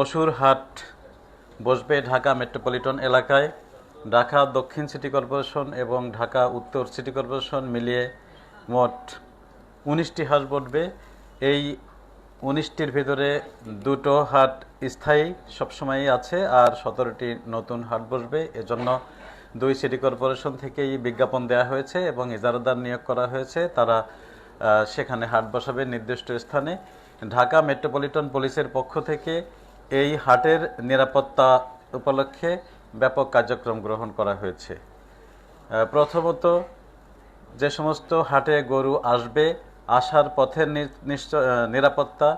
পশুর হাট বসবে ঢাকা মেট্রোপলিটন এলাকায়। ঢাকা দক্ষিণ সিটি কর্পোরেশন এবং ঢাকা উত্তর সিটি কর্পোরেশন মিলিয়ে মোট উনিশটি হাট বসবে। এই উনিশটির ভিতরে দুটো হাট স্থায়ী সবসময়ই আছে আর সতেরোটি নতুন হাট বসবে। এজন্য দুই সিটি কর্পোরেশন থেকেই বিজ্ঞাপন দেওয়া হয়েছে এবং ইজারাদার নিয়োগ করা হয়েছে। তারা সেখানে হাট বসাবে নির্দিষ্ট স্থানে। ঢাকা মেট্রোপলিটন পুলিশের পক্ষ থেকে এই হাটের নিরাপত্তা উপলক্ষে ব্যাপক কার্যক্রম গ্রহণ করা হয়েছে। প্রথমত যে সমস্ত হাটে গরু আসবে, আসার পথের নিরাপত্তা,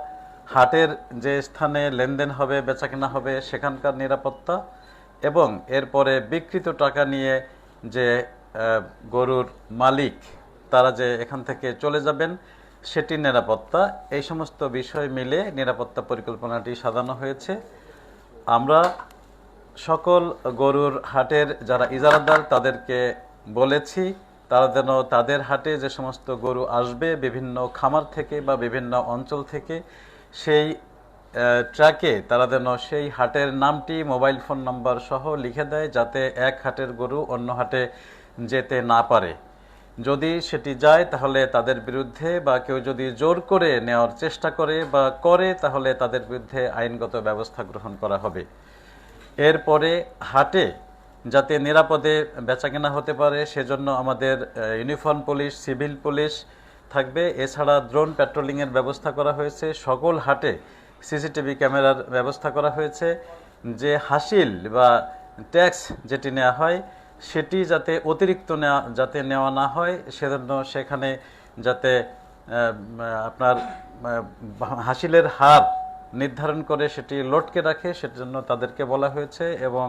হাটের যে স্থানে লেনদেন হবে, বেচাকেনা হবে, সেখানকার নিরাপত্তা এবং এরপরে বিকৃত টাকা নিয়ে যে গরুর মালিক, তারা যে এখান থেকে চলে যাবেন সেটির নিরাপত্তা। এই সমস্ত বিষয় মিলে নিরাপত্তা পরিকল্পনাটি সাজানো হয়েছে। আমরা সকল গরুর হাটের যারা ইজারাদার তাদেরকে বলেছি, তারা যেন তাদের হাটে যে সমস্ত গরু আসবে বিভিন্ন খামার থেকে বা বিভিন্ন অঞ্চল থেকে, সেই ট্র্যাকে তারা যেন সেই হাটের নামটি, মোবাইল ফোন নাম্বার সহ লিখে দেয়, যাতে এক হাটের গরু অন্য হাটে যেতে না পারে। যদি সেটি যায়, তাহলে তাদের বিরুদ্ধে, বা কেউ যদি জোর করে নেওয়ার চেষ্টা করে বা করে, তাহলে তাদের বিরুদ্ধে আইনগত ব্যবস্থা গ্রহণ করা হবে। এরপরে হাটে যাতে নিরাপদে বেচাকেনা হতে পারে, সেজন্য আমাদের ইউনিফর্ম পুলিশ, সিভিল পুলিশ থাকবে। এছাড়া ড্রোন প্যাট্রোলিংয়ের ব্যবস্থা করা হয়েছে। সকল হাটে সিসিটিভি ক্যামেরার ব্যবস্থা করা হয়েছে। যে হাসিল বা ট্যাক্স যেটি নেওয়া হয় সেটি যাতে অতিরিক্ত নেওয়া যাতে নেওয়া না হয়, সেজন্য সেখানে যাতে আপনার হাসিলের হার নির্ধারণ করে সেটি লটকে রাখে, সেজন্য তাদেরকে বলা হয়েছে এবং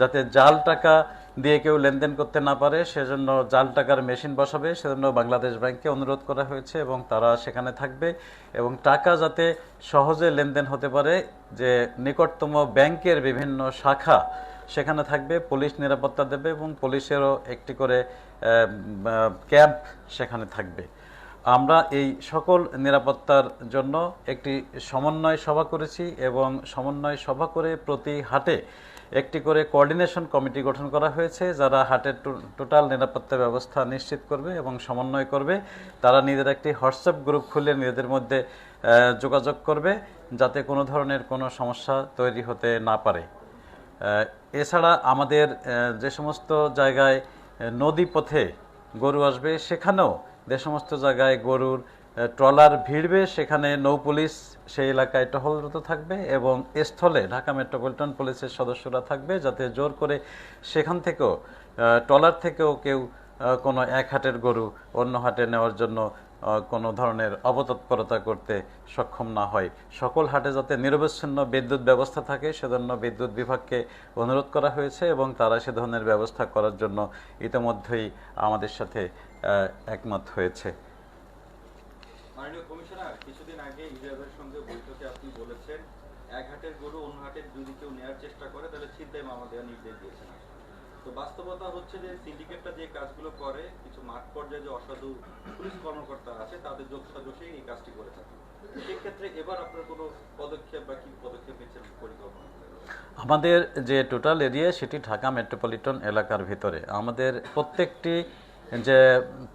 যাতে জাল টাকা দিয়ে কেউ লেনদেন করতে না পারে, সেজন্য জাল টাকার মেশিন বসাবে, সেজন্য বাংলাদেশ ব্যাংককে অনুরোধ করা হয়েছে এবং তারা সেখানে থাকবে এবং টাকা যাতে সহজে লেনদেন হতে পারে, যে নিকটতম ব্যাংকের বিভিন্ন শাখা সেখানে থাকবে, পুলিশ নিরাপত্তা দেবে এবং পুলিশেরও একটি করে ক্যাম্প সেখানে থাকবে। আমরা এই সকল নিরাপত্তার জন্য একটি সমন্বয় সভা করেছি এবং সমন্বয় সভা করে প্রতি হাটে একটি করে কোঅর্ডিনেশন কমিটি গঠন করা হয়েছে, যারা হাটের টোটাল নিরাপত্তা ব্যবস্থা নিশ্চিত করবে এবং সমন্বয় করবে। তারা নিজের একটি হোয়াটসঅ্যাপ গ্রুপ খুলে নিজেদের মধ্যে যোগাযোগ করবে, যাতে কোনো ধরনের কোনো সমস্যা তৈরি হতে না পারে। এছাড়া আমাদের যে সমস্ত জায়গায় নদী পথে গরু আসবে, সেখানেও যে সমস্ত জায়গায় গরুর ট্রলার ভিড়বে, সেখানে নৌ পুলিশ সেই এলাকায় টহলরত থাকবে এবং স্থলে ঢাকা মেট্রোপলিটন পুলিশের সদস্যরা থাকবে যাতে জোর করে সেখান থেকেও ট্রলার থেকেও কেউ কোনো এক হাটের গরু অন্য হাটে নেওয়ার জন্য কোনো ধরনের অবতৎপরতা করতে সক্ষম না হয়। সকল হাটে যাতে নিরবচ্ছিন্ন বিদ্যুৎ ব্যবস্থা থাকে, সেজন্য বিদ্যুৎ বিভাগকে অনুরোধ করা হয়েছে এবং তারা সে ধরনের ব্যবস্থা করার জন্য ইতিমধ্যেই আমাদের সাথে একমত হয়েছে। এক হাটের গরু অন্য হাটের নেওয়ার চেষ্টা করে, তাহলে দেওয়ার নির্দেশ দিয়েছেন। তো বাস্তবতা হচ্ছে যে সিন্ডিকেটটা যে কাজগুলো করে, কিছু মাঠ পর্যায়ে যে অসাধু পুলিশ কর্মকর্তা আছে, তাদের যোগ সদস্যই এই কাজটি করে থাকে। সেক্ষেত্রে এবার আপনার কোনো পদক্ষেপ বা কি পদক্ষেপ নিচ্ছেন পরিকল্পনা? আমাদের যে টোটাল এরিয়া সেটি ঢাকা মেট্রোপলিটন এলাকার ভিতরে। আমাদের প্রত্যেকটি যে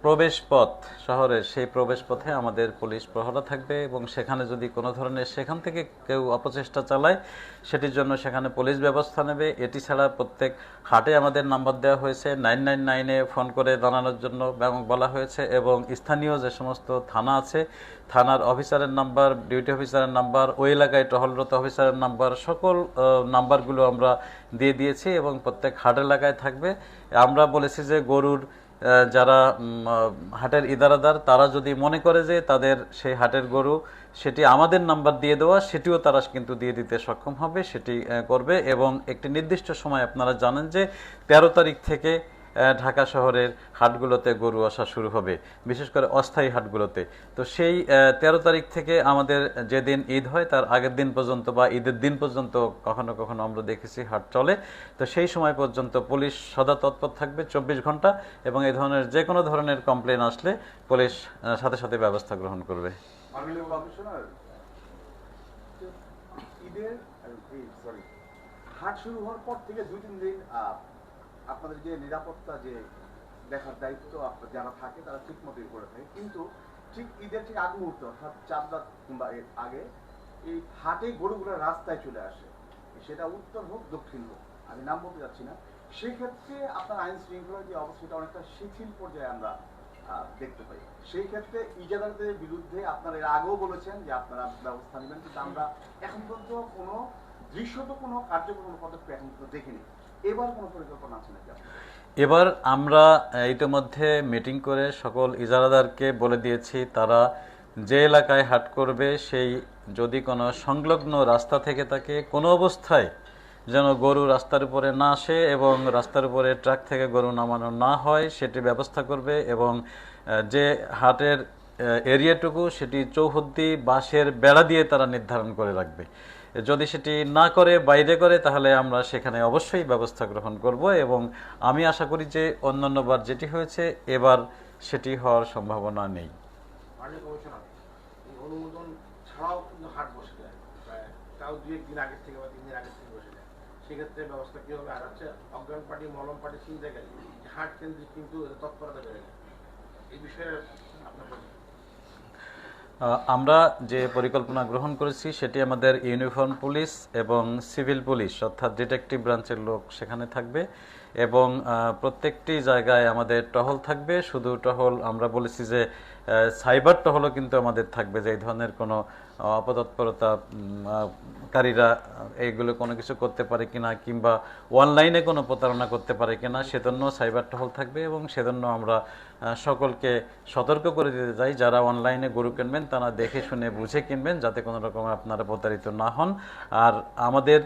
প্রবেশ পথ শহরের সেই প্রবেশ পথে আমাদের পুলিশ প্রহরা থাকবে এবং সেখানে যদি কোনো ধরনের সেখান থেকে কেউ অপচেষ্টা চালায়, সেটির জন্য সেখানে পুলিশ ব্যবস্থা নেবে। এটি ছাড়া প্রত্যেক হাটে আমাদের নাম্বার দেওয়া হয়েছে। নাইন নাইন নাইনে ফোন করে জানানোর জন্য বলা হয়েছে এবং স্থানীয় যে সমস্ত থানা আছে, থানার অফিসারের নাম্বার, ডিউটি অফিসারের নাম্বার, ওই এলাকায় টহলরত অফিসারের নাম্বার, সকল নাম্বারগুলো আমরা দিয়ে দিয়েছি এবং প্রত্যেক হাট এলাকায় থাকবে। আমরা বলেছি যে গরুর যারা হাটের ইদারাদার, তারা যদি মনে করে যে তাদের সেই হাটের গরু সেটি আমাদের নাম্বার দিয়ে দেওয়া, সেটিও তারা কিন্তু দিয়ে দিতে সক্ষম হবে, সেটি করবে এবং একটি নির্দিষ্ট সময় আপনারা জানেন যে তেরো তারিখ থেকে ঢাকা শহরের হাটগুলোতে গরু আসা শুরু হবে, বিশেষ করে অস্থায়ী হাটগুলোতে। তো সেই তেরো তারিখ থেকে আমাদের যেদিন ঈদ হয়, তার আগের দিন পর্যন্ত বা ঈদের দিন পর্যন্ত কখনো কখনো আমরা দেখেছি হাট চলে। তো সেই সময় পর্যন্ত পুলিশ সদা তৎপর থাকবে চব্বিশ ঘণ্টা এবং এই ধরনের যে কোনো ধরনের কমপ্লেন আসলে পুলিশ সাথে সাথে ব্যবস্থা গ্রহণ করবে। হাট শুরু হওয়ার পর থেকে দুই তিন দিন আপনাদের যে নিরাপত্তা যে দেখার দায়িত্ব যারা থাকে, তারা ঠিক মতোই করে থাকে। কিন্তু ঠিক ঈদের ঠিক আগ মুহূর্তে, অর্থাৎ চার রাত কিংবা এর আগে, এই হাটে গরুগুলো রাস্তায় চলে আসে। সেটা উত্তর হোক, দক্ষিণ হোক, আমি নাম বলতে যাচ্ছি না। সেই ক্ষেত্রে আপনার আইন শৃঙ্খলার যে অবস্থাটা অনেকটা শিথিল পর্যায়ে আমরা দেখতে পাই। সেই ক্ষেত্রে ইজাদারদের বিরুদ্ধে আপনারা এর আগেও বলেছেন যে আপনারা ব্যবস্থা নেবেন, কিন্তু আমরা এখন পর্যন্ত কোনো দৃশ্যত কোনো কার্যক্রম পদক্ষেপ এখন দেখিনি এবার কোনো পরিকল্পনা আছে নাকি? এবার আমরা ইতিমধ্যে মিটিং করে সকল ইজারাদারকে বলে দিয়েছি, তারা যে এলাকায় হাট করবে সেই যদি কোনো সংলগ্ন রাস্তা থেকে থাকে কোনো অবস্থায় যেন গরু রাস্তার উপরে না আসে এবং রাস্তার উপরে ট্রাক থেকে গরু নামানো না হয়, সেটি ব্যবস্থা করবে এবং যে হাটের এরিয়াটুকু সেটি চৌহদ্দি বাঁশের বেড়া দিয়ে তারা নির্ধারণ করে রাখবে যদি সেটি না করে, বাইরে করে, তাহলে আমরা সেখানে অবশ্যই ব্যবস্থা গ্রহণ করব এবং আমি আশা করি যে অন্যান্যবার যেটি হয়েছে, এবার সেটি হওয়ার সম্ভাবনা নেই। সেক্ষেত্রে ব্যবস্থা হাট কেন্দ্রিক কিন্তু তৎপরতা বেড়ে এই বিষয়ে আপনার আমরা যে পরিকল্পনা গ্রহণ করেছি সেটি আমাদের ইউনিফর্ম পুলিশ এবং সিভিল পুলিশ, অর্থাৎ ডিটেকটিভ ব্রাঞ্চের লোক সেখানে থাকবে এবং প্রত্যেকটি জায়গায় আমাদের টহল থাকবে। শুধু টহল আমরা বলেছি যে আহ, সাইবার টহলও কিন্তু আমাদের থাকবে যে এই ধরনের কোনো অপতৎপরতা কারীরা এইগুলো কোনো কিছু করতে পারে কিনা কিংবা অনলাইনে কোনো প্রতারণা করতে পারে কিনা সেজন্য সাইবার টহল থাকবে এবং সেজন্য আমরা সকলকে সতর্ক করে দিতে চাই। যারা অনলাইনে গরু কিনবেন তারা দেখে শুনে বুঝে কিনবেন যাতে কোনো রকম আপনারা প্রতারিত না হন। আর আমাদের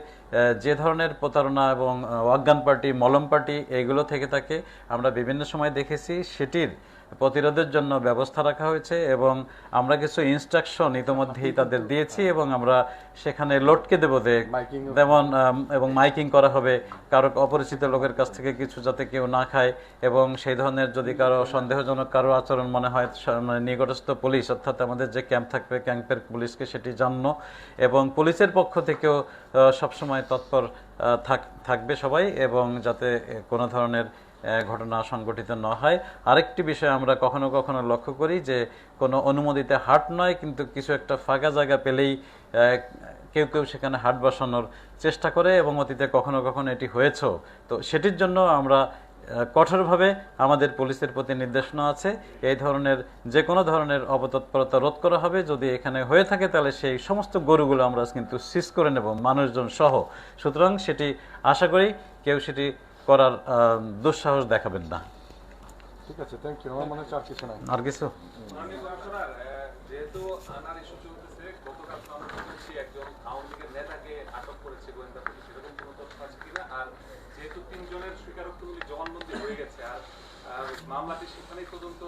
যে ধরনের প্রতারণা এবং অজ্ঞান পার্টি মলম পার্টি এইগুলো থেকে থাকে আমরা বিভিন্ন সময় দেখেছি সেটির প্রতিরোধের জন্য ব্যবস্থা রাখা হয়েছে এবং আমরা কিছু ইনস্ট্রাকশন ইতিমধ্যেই তাদের দিয়েছি এবং আমরা সেখানে লটকে দেবো যেমন এবং মাইকিং করা হবে। কারও অপরিচিত লোকের কাছ থেকে কিছু যাতে কেউ না খায় এবং সেই ধরনের যদি কারও সন্দেহজনক কারও আচরণ মনে হয় মানে নিকটস্থ পুলিশ অর্থাৎ আমাদের যে ক্যাম্প থাকবে ক্যাম্পের পুলিশকে সেটি জানানো এবং পুলিশের পক্ষ থেকেও সবসময় তৎপর থাক- থাকবে সবাই এবং যাতে কোনো ধরনের ঘটনা সংঘটিত না হয়। আরেকটি বিষয় আমরা কখনো কখনো লক্ষ্য করি যে, কোনো অনুমোদিত হাট নয়, কিন্তু কিছু একটা ফাঁকা জায়গা পেলেই কেউ কেউ সেখানে হাট বসানোর চেষ্টা করে এবং অতীতে কখনো কখনো এটি হয়েছেও। তো সেটির জন্য আমরা কঠোরভাবে আমাদের পুলিশের প্রতি নির্দেশনা আছে। এই ধরনের যে কোনো ধরনের অপতৎপরতা রোধ করা হবে। যদি এখানে হয়ে থাকে, তাহলে সেই সমস্ত গরুগুলো আমরা কিন্তু সিজ করে নেব, মানুষজন সহ। সুতরাং সেটি আশা করি, কেউ সেটি করার দুঃসাহস দেখাবেন না। ঠিক আছে থ্যাংক ইউ আমার মনে হচ্ছে আর কিছু নাই। আর কিছু? যেহেতু আনার ইস্যু চলতেছে গতকাল তো আমরা শুনেছি একজন আওয়ামী লীগের নেতাকে আটক করেছে গোয়েন্দা পুলিশ এরকম কোনো তথ্য আছে কিনা? আর যেহেতু তিনজনের স্বীকারোক্তিগুলি জবানবন্দি হয়ে গেছে আর মামলাটি সেখানেই তদন্ত